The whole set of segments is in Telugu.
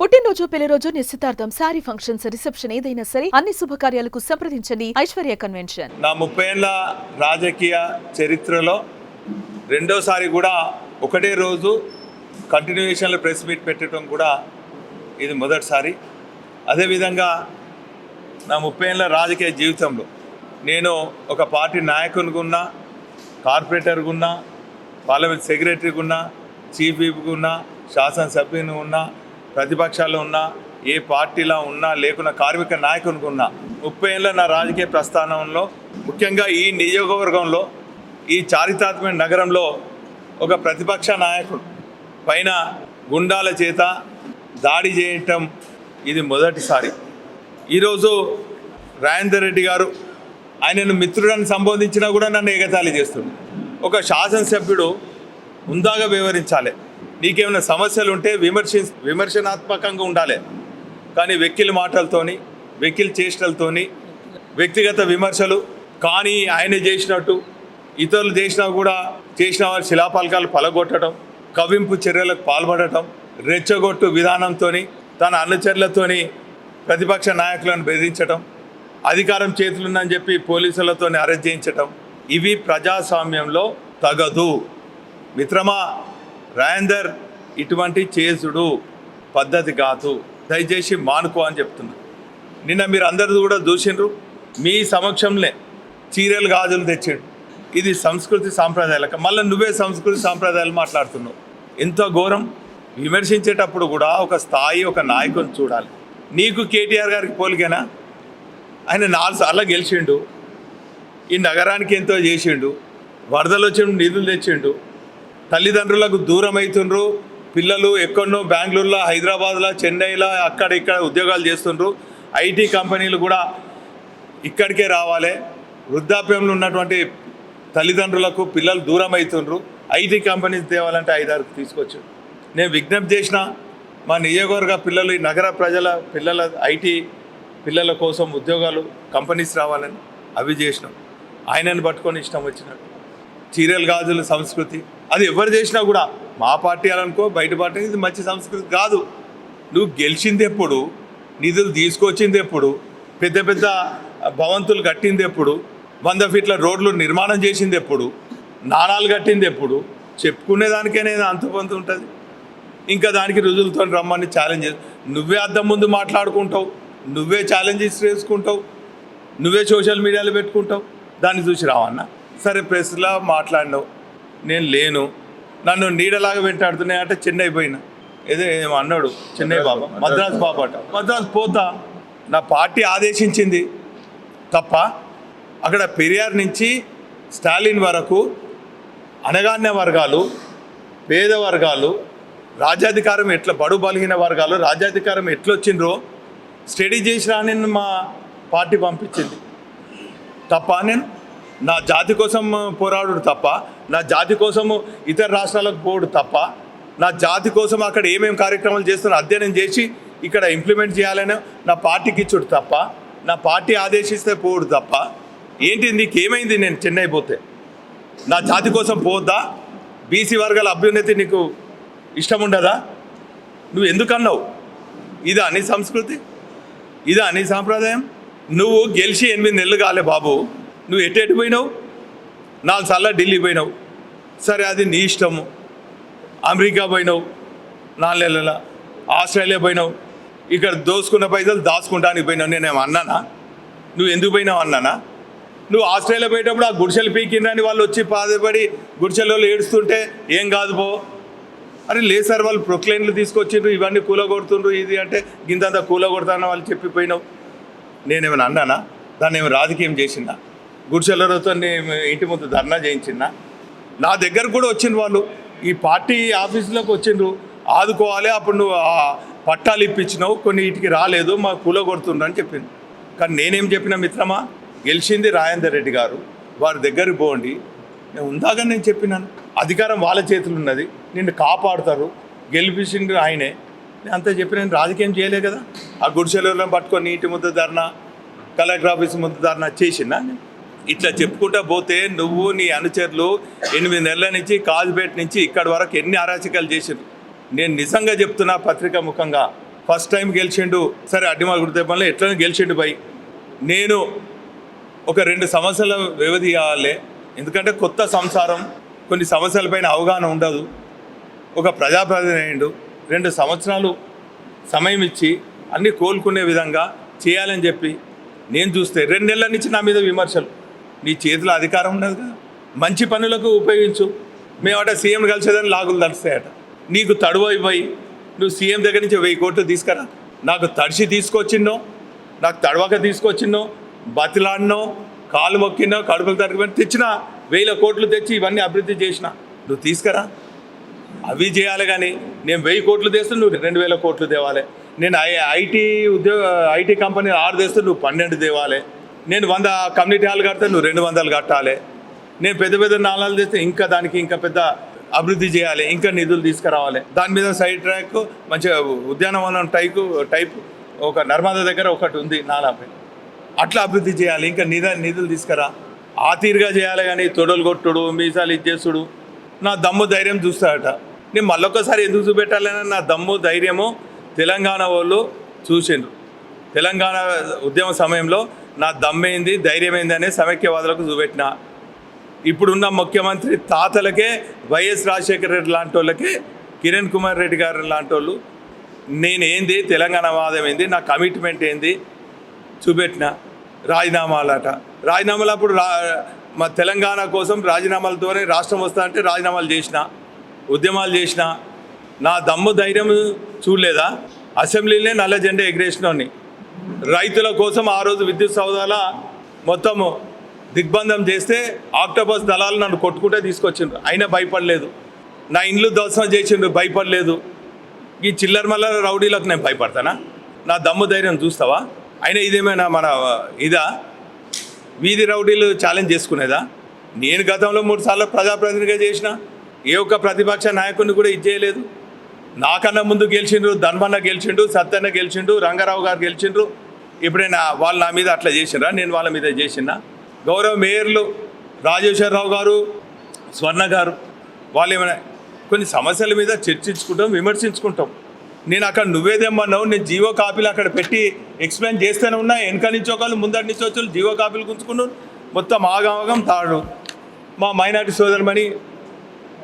పుట్టినరోజు పెళ్ళి రోజు నిశ్చితార్థం శారీ ఫంక్షన్స్ రిసెప్షన్ ఏదైనా సరే అన్ని శుభకార్యాలకు సంప్రదించండి ఐశ్వర్య కన్వెన్షన్. నా ముప్పై ఏళ్ళ రాజకీయ చరిత్రలో రెండోసారి కూడా ఒకటే రోజు కంటిన్యూషన్లో ప్రెస్ మీట్ పెట్టడం కూడా ఇది మొదటిసారి. అదేవిధంగా నా ముప్పై ఏళ్ళ రాజకీయ జీవితంలో నేను ఒక పార్టీ నాయకునిగా ఉన్నా కార్పొరేటర్గా ఉన్నా పార్లమెంట్ సెక్రటరీగా ఉన్నా చీఫ్ విప్గా ఉన్నా శాసనసభ్యుని ఉన్నా ప్రతిపక్షాల్లో ఉన్నా ఏ పార్టీలో ఉన్నా లేకున్నా కార్మిక నాయకునికి ఉన్నా ముప్పై ఏళ్ళ నా రాజకీయ ప్రస్థానంలో ముఖ్యంగా ఈ నియోజకవర్గంలో ఈ చారిత్రాత్మక నగరంలో ఒక ప్రతిపక్ష నాయకుడు పైన గుండాల చేత దాడి చేయటం ఇది మొదటిసారి. ఈరోజు రాజేందర్ రెడ్డి గారు ఆయనను మిత్రుడని సంబోధించినా కూడా నన్ను ఎగతాళి చేస్తుంది ఒక శాసనసభ్యుడు ఉందాగా వివరించాలి నీకేమైనా సమస్యలు ఉంటే విమర్శ విమర్శనాత్మకంగా ఉండాలి. కానీ వెక్కిలి మాటలతోని వెక్కిలి చేష్టలతోని వ్యక్తిగత విమర్శలు కానీ ఆయన చేసినట్టు ఇతరులు చేసినా కూడా చేసిన వారి శిలాపలకాలు పలగొట్టడం కవింపు చర్యలకు పాల్పడటం రెచ్చగొట్టు విధానంతో తన అనుచరులతోని ప్రతిపక్ష నాయకులను బెదిరించడం అధికారం చేతులుందని చెప్పి పోలీసులతో అరెస్ట్ చేయించడం ఇవి ప్రజాస్వామ్యంలో తగదు. మిత్రమా రాయందర్ ఇటువంటి చేసుడు పద్ధతి కాదు. దయచేసి మానుకో అని చెప్తున్నా. నిన్న మీరు అందరు కూడా చూసిండ్రు. మీ సమక్షంలో చీరలు గాజులు తెచ్చిండు. ఇది సంస్కృతి సాంప్రదాయాలకు. మళ్ళీ నువ్వే సంస్కృతి సాంప్రదాయాలు మాట్లాడుతున్నావు. ఎంతో ఘోరం. విమర్శించేటప్పుడు కూడా ఒక స్థాయి ఒక నాయకుని చూడాలి. నీకు కేటీఆర్ గారికి పోలికేనా? ఆయన నాలుగు సార్లు గెలిచిండు. ఈ నగరానికి ఎంతో చేసిండు. వరదలు వచ్చిండు నిధులు తెచ్చిండు. తల్లిదండ్రులకు దూరం అవుతుండ్రు పిల్లలు ఎక్కడనో బెంగళూరులో హైదరాబాద్లో చెన్నైలో అక్కడ ఇక్కడ ఉద్యోగాలు చేస్తుండ్రు. ఐటీ కంపెనీలు కూడా ఇక్కడికే రావాలి. వృద్ధాప్యంలో ఉన్నటువంటి తల్లిదండ్రులకు పిల్లలు దూరం అవుతుండ్రు ఐటీ కంపెనీస్ తేవాలంటే ఐదారు తీసుకొచ్చు. నేను విజ్ఞప్తి చేసిన మా నియోజకవర్గ పిల్లలు ఈ నగర ప్రజల పిల్లల ఐటీ పిల్లల కోసం ఉద్యోగాలు కంపెనీస్ రావాలని అవి చేసినాం. ఆయనను పట్టుకొని ఇష్టం వచ్చినట్టు. చీరలు గాజుల సంస్కృతి. అది ఎవరు చేసినా కూడా మా పార్టీ అనుకో బయట పార్టీ ఇది మంచి సంస్కృతి కాదు. నువ్వు గెలిచింది ఎప్పుడు నిధులు తీసుకొచ్చింది ఎప్పుడు పెద్ద పెద్ద భవంతులు కట్టింది ఎప్పుడు వంద ఫీట్ల రోడ్లు నిర్మాణం చేసింది ఎప్పుడు నాణాలు కట్టింది ఎప్పుడు చెప్పుకునే దానికే అంతుపంతు ఉంటుంది. ఇంకా దానికి రుజువులతో రమ్మని ఛాలెంజ్ నువ్వే అద్దం ముందు మాట్లాడుకుంటావు నువ్వే ఛాలెంజెస్ చేసుకుంటావు నువ్వే సోషల్ మీడియాలో పెట్టుకుంటావు దాన్ని చూసి రావన్నా సరే ప్రెస్లో మాట్లాడినావు. నేను లేను. నన్ను నీడలాగా వెంటాడుతున్నాయి అంటే చెన్నై పోయినా ఏదో ఏమో అన్నాడు చెన్నై బాబా. మద్రాసు బాబా అట మద్రాసు పోతా. నా పార్టీ ఆదేశించింది. తప్ప అక్కడ పెరియార్ నుంచి స్టాలిన్ వరకు అనగాన్య వర్గాలు పేద వర్గాలు రాజ్యాధికారం ఎట్లా బడు బలహీన వర్గాలు రాజ్యాధికారం ఎట్లా వచ్చిండ్రో స్టడీ చేసి రాని మా పార్టీ పంపించింది. తప్ప నేను నా జాతి కోసం పోరాడు తప్ప నా జాతి కోసము ఇతర రాష్ట్రాలకు పోడు తప్ప నా జాతి కోసం అక్కడ ఏమేం కార్యక్రమాలు చేస్తున్నా అధ్యయనం చేసి ఇక్కడ ఇంప్లిమెంట్ చేయాలని నా పార్టీకి ఇచ్చుడు తప్ప నా పార్టీ ఆదేశిస్తే పోడు తప్ప ఏంటి నీకు ఏమైంది నేను చెన్నై పోతే? నా జాతి కోసం పోద్దా? బీసీ వర్గాల అభ్యున్నతి నీకు ఇష్టం ఉండదా? నువ్వు ఎందుకన్నావు ఇదా నీ సంస్కృతి? ఇదా నీ సాంప్రదాయం? నువ్వు గెలిచి ఎనిమిది నెలలు కాలే బాబు. నువ్వు ఎటు ఎటు పోయినావు? నాలుగు సార్లు ఢిల్లీ పోయినావు. సరే అది నీ ఇష్టము. అమెరికా పోయినావు నాలుగు నెలల ఆస్ట్రేలియా పోయినావు. ఇక్కడ దోసుకున్న పైసలు దాచుకుంటానికి పోయినావు. నేనేమో అన్నానా? నువ్వు ఎందుకు పోయినావు అన్నానా? నువ్వు ఆస్ట్రేలియా పోయేటప్పుడు ఆ గుడిసెలు పీకిండ్రని వాళ్ళు వచ్చి బాధపడి గుడిసెలలో ఏడుస్తుంటే ఏం కాదు పో. అరే లేదు సార్ వాళ్ళు ప్రొక్లైన్లు తీసుకొచ్చిండ్రు ఇవన్నీ కూలగొడుతుండ్రు ఇది అంటే గింతంతా కూలగొడతానని వాళ్ళు చెప్పిపోయినావు. నేనేమైనా అన్నానా? దాన్ని ఏమైనా రాజకీయం చేసిందా? గుడిసెలతో ఇంటి ముందు ధర్నా చేయించిన. నా దగ్గర కూడా వచ్చిండ్రు వాళ్ళు. ఈ పార్టీ ఆఫీసులోకి వచ్చిండ్రు. ఆదుకోవాలి అప్పుడు నువ్వు ఆ పట్టాలు ఇప్పించినావు కొన్ని ఇటుకి రాలేదు మా కూలగొడుతుండ్రు అని చెప్పింది కానీ నేనేం చెప్పిన మిత్రమా గెలిచింది రాజేందర్ రెడ్డి గారు వారి దగ్గరికి పోండి. నేను ఉందాగా నేను చెప్పినాను. అధికారం వాళ్ళ చేతులు ఉన్నది. నిన్ను కాపాడుతారు. గెలిపించింది ఆయనే. నేను అంతా చెప్పిన నేను రాజకీయం చేయలే కదా. ఆ గుడిసెలలో పట్టుకొని నీటి ముద్ద ధర్నా కలెక్టర్ ఆఫీస్ ముద్ద ధర్నా చేసిందా ఇట్లా చెప్పుకుంటా పోతే నువ్వు నీ అనుచరులు ఎనిమిది నెలల నుంచి కాజ్పేట నుంచి ఇక్కడి వరకు ఎన్ని అరాచకాలు చేసిండ్రు? నేను నిజంగా చెప్తున్నా పత్రికా ముఖంగా. ఫస్ట్ టైం గెలిచిండు. సరే అడ్డిమాల గుర్తెప్పంలో ఎట్లనే గెలిచిండు బై. నేను ఒక రెండు సంవత్సరాల వ్యవధి కావాలి ఎందుకంటే కొత్త సంసారం కొన్ని సమస్యలపైన అవగాహన ఉండదు. ఒక ప్రజాప్రతినిధి అయ్యిండు. రెండు సంవత్సరాలు సమయం ఇచ్చి అన్నీ కోలుకునే విధంగా చేయాలని చెప్పి నేను చూస్తే రెండు నెలల నుంచి నా మీద విమర్శలు. నీ చేతిలో అధికారం ఉండదు కదా మంచి పనులకు ఉపయోగించు. మేమట సీఎం కలిసేదని లాగులు తడిస్తాయట నీకు తడువ ఇవ్వయి. నువ్వు సీఎం దగ్గర నుంచి వెయ్యి కోట్లు తీసుకురా. నాకు తడిసి తీసుకొచ్చిన్నో నాకు తడవక తీసుకొచ్చిన్నో బతిలాడినో కాలు మొక్కినో కడుపులు తరగబడి తెచ్చిన వేల కోట్లు తెచ్చి ఇవన్నీ అభివృద్ధి చేసిన. నువ్వు తీసుకురా. అవి చేయాలి కానీ నేను వెయ్యి కోట్లు తెస్తే నువ్వు రెండు వేల కోట్లు తేవాలి. నేను ఐ ఐటీ ఉద్యోగ ఐటీ కంపెనీ ఆరు తెస్తే నువ్వు పన్నెండు తేవాలి. నేను వంద కమ్యూనిటీ హాల్ కడితే నువ్వు రెండు వందలు కట్టాలి. నేను పెద్ద పెద్ద నాళాలు తెస్తే ఇంకా దానికి ఇంకా పెద్ద అభివృద్ధి చేయాలి ఇంకా నిధులు తీసుకురావాలి. దాని మీద సైడ్ ట్రాక్ మంచిగా ఉద్యానవనం టైపు టైప్ ఒక నర్మదా దగ్గర ఒకటి ఉంది నాలాపై అట్లా అభివృద్ధి చేయాలి ఇంకా నిధ నిధులు తీసుకురా. ఆ తీరుగా చేయాలి కానీ తొడలు కొట్టుడు మీసాలు ఇచ్చేసుడు. నా దమ్ము ధైర్యం చూస్తాడట నేను మళ్ళొక్కసారి ఎందుకు చూపెట్టాలని నా దమ్ము ధైర్యము తెలంగాణ వాళ్ళు చూసిండ్రు. తెలంగాణ ఉద్యమ సమయంలో నా దమ్మేంది ధైర్యమైంది అనే సమైక్యవాదులకు చూపెట్టిన. ఇప్పుడున్న ముఖ్యమంత్రి తాతలకే వైఎస్ రాజశేఖర రెడ్డి లాంటి వాళ్ళకే కిరణ్ కుమార్ రెడ్డి గారు లాంటి వాళ్ళు నేనేంది తెలంగాణ వాదం ఏంది నా కమిట్మెంట్ ఏంది చూపెట్టిన రాజీనామాలట. రాజీనామాలు అప్పుడు రా మా తెలంగాణ కోసం రాజీనామాలతోనే రాష్ట్రం వస్తా అంటే రాజీనామాలు చేసిన ఉద్యమాలు చేసిన నా దమ్ము ధైర్యం చూడలేదా? అసెంబ్లీలో నల్ల జెండా ఎగిరేసినోని రైతుల కోసం ఆ రోజు విద్యుత్ సౌదాల మొత్తము దిగ్బంధం చేస్తే ఆక్టోపస్ దళాలు నన్ను కొట్టుకుంటే తీసుకొచ్చిండ్రు. అయినా భయపడలేదు. నా ఇండ్లు ధ్వంసం చేసిండ్రు భయపడలేదు. ఈ చిల్లర మల్లర రౌడీలకు నేను భయపడతానా? నా దమ్ము ధైర్యం చూస్తావా? అయినా ఇదేమైనా మన ఇదా? వీధి రౌడీలు ఛాలెంజ్ చేసుకునేదా? నేను గతంలో మూడు సార్లు ప్రజాప్రతినిధిగా చేసిన. ఏ ఒక్క ప్రతిపక్ష నాయకుడిని కూడా ఇది చేయలేదు. నాకన్నా ముందు గెలిచిండ్రు ధర్మన్న గెలిచిండు సత్యన్న గెలిచిండు రంగారావు గారు గెలిచిండ్రు. ఎప్పుడైనా వాళ్ళు నా మీద అట్లా చేసినరా నేను వాళ్ళ మీద చేసిన గౌరవ మేయర్లు రాజేశ్వరరావు గారు స్వర్ణ గారు వాళ్ళు ఏమైనా కొన్ని సమస్యల మీద చర్చించుకుంటాం విమర్శించుకుంటాం. నేను అక్కడ నువ్వేదేమన్నావు నేను జీవో కాపీలు అక్కడ పెట్టి ఎక్స్ప్లెయిన్ చేస్తూనే ఉన్నా. వెనక నుంచి ఒకళ్ళు ముందటి నుంచి వచ్చి జీవో కాపీలు గుంచుకున్నాను మొత్తం ఆగమాగం తాడు. మా మైనార్టీ సోదరుమణి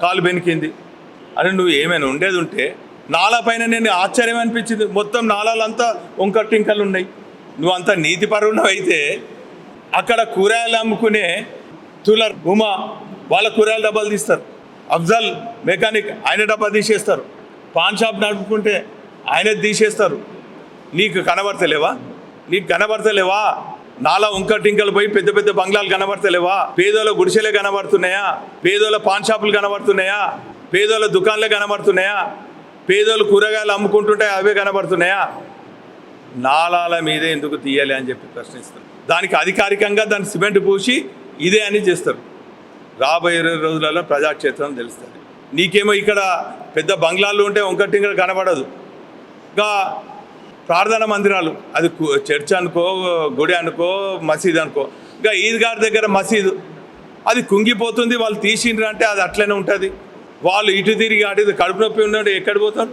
కాలు బెనికింది. అరే నువ్వు ఏమైనా ఉండేది ఉంటే నాలా పైన నేను ఆశ్చర్యం అనిపించింది. మొత్తం నాలాలంతా వంకర్ టింకలు ఉన్నాయి. నువ్వు అంత నీతిపరుణం అయితే అక్కడ కూరగాయలు అమ్ముకునే తులర్ ఉమా వాళ్ళ కూరగాయల డబ్బాలు తీస్తారు. అఫ్జల్ మెకానిక్ ఆయన డబ్బా తీసేస్తారు. పాన్ షాప్ నడుపుకుంటే ఆయన తీసేస్తారు. నీకు కనబడతలేవా? నీకు కనబడతలేవా? నాలా ఉంక టింకలు పోయి పెద్ద పెద్ద బంగ్లాలు కనబడతలేవా? పేదోళ్ళ గుడిసెలే కనబడుతున్నాయా? పేదోళ్ళ పాన్ షాపులు కనబడుతున్నాయా? పేదోళ్ళ దుకాణాలే కనబడుతున్నాయా? పేదోళ్ళు కూరగాయలు అమ్ముకుంటుంటే అవే కనబడుతున్నాయా? నాళాల మీదే ఎందుకు తీయాలి అని చెప్పి ప్రశ్నిస్తారు దానికి అధికారికంగా దాన్ని సిమెంట్ పూసి ఇదే అని చేస్తారు. రాబోయే ఇరవై రోజులలో ప్రజాక్షేత్రం తెలుస్తుంది. నీకేమో ఇక్కడ పెద్ద బంగ్లాలు ఉంటే ఒంకటింగ కనబడదు. ఇంకా ప్రార్థన మందిరాలు అది చర్చ్ అనుకో గుడి అనుకో మసీద్ అనుకో ఇంకా ఈద్గార్ దగ్గర మసీదు అది కుంగిపోతుంది వాళ్ళు తీసిండ్రు అంటే అది అట్లనే ఉంటుంది. వాళ్ళు ఇటు తిరిగి అటు కడుపు నొప్పి ఉన్నాడు ఎక్కడ పోతారు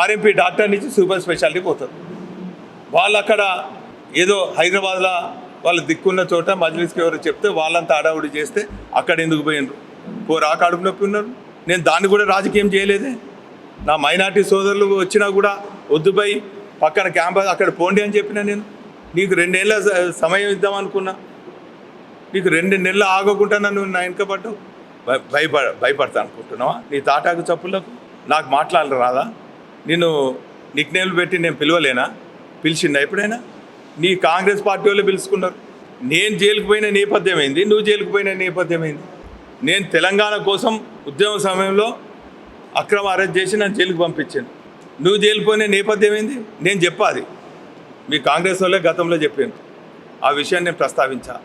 ఆర్ఎంపీ డాక్టర్ నుంచి సూపర్ స్పెషాలిటీ పోతారు వాళ్ళు అక్కడ ఏదో హైదరాబాద్లో వాళ్ళు దిక్కున్న చోట మజ్లిస్కి ఎవరు చెప్తే వాళ్ళంతా అడావుడి చేస్తే అక్కడ ఎందుకు పోయినరు పోరా కడుపు నొప్పి ఉన్నారు. నేను దాన్ని కూడా రాజకీయం చేయలేదే. నా మైనార్టీ సోదరులు వచ్చినా కూడా వద్దుపై పక్కన క్యాంపస్ అక్కడ పోండి అని చెప్పిన నేను. నీకు రెండేళ్ళ సమయం ఇద్దాం అనుకున్నా. నీకు రెండు నెలలు ఆగకుండా నన్ను నా వెనకబడ్డావు భయ భయపడ భయపడతా అనుకుంటున్నావా? నీ తాటాకు చప్పులకు నాకు మాట్లాడాలి రాదా నిన్ను నిక్నేలు పెట్టి నేను పిలవలేనా? పిలిచిందా ఎప్పుడైనా? నీ కాంగ్రెస్ పార్టీ వాళ్ళు పిలుచుకున్నారు. నేను జైలుకు పోయిన నేపథ్యమైంది నువ్వు జైలుకు పోయిన నేపథ్యం నేను తెలంగాణ కోసం ఉద్యమ సమయంలో అక్రమ అరెస్ట్ చేసి నన్ను జైలుకు పంపించాను. నువ్వు జైలు పోయిన నేపథ్యం ఏంది? నేను చెప్పాది మీ కాంగ్రెస్ వాళ్ళే గతంలో చెప్పాను ఆ విషయాన్ని నేను ప్రస్తావించాను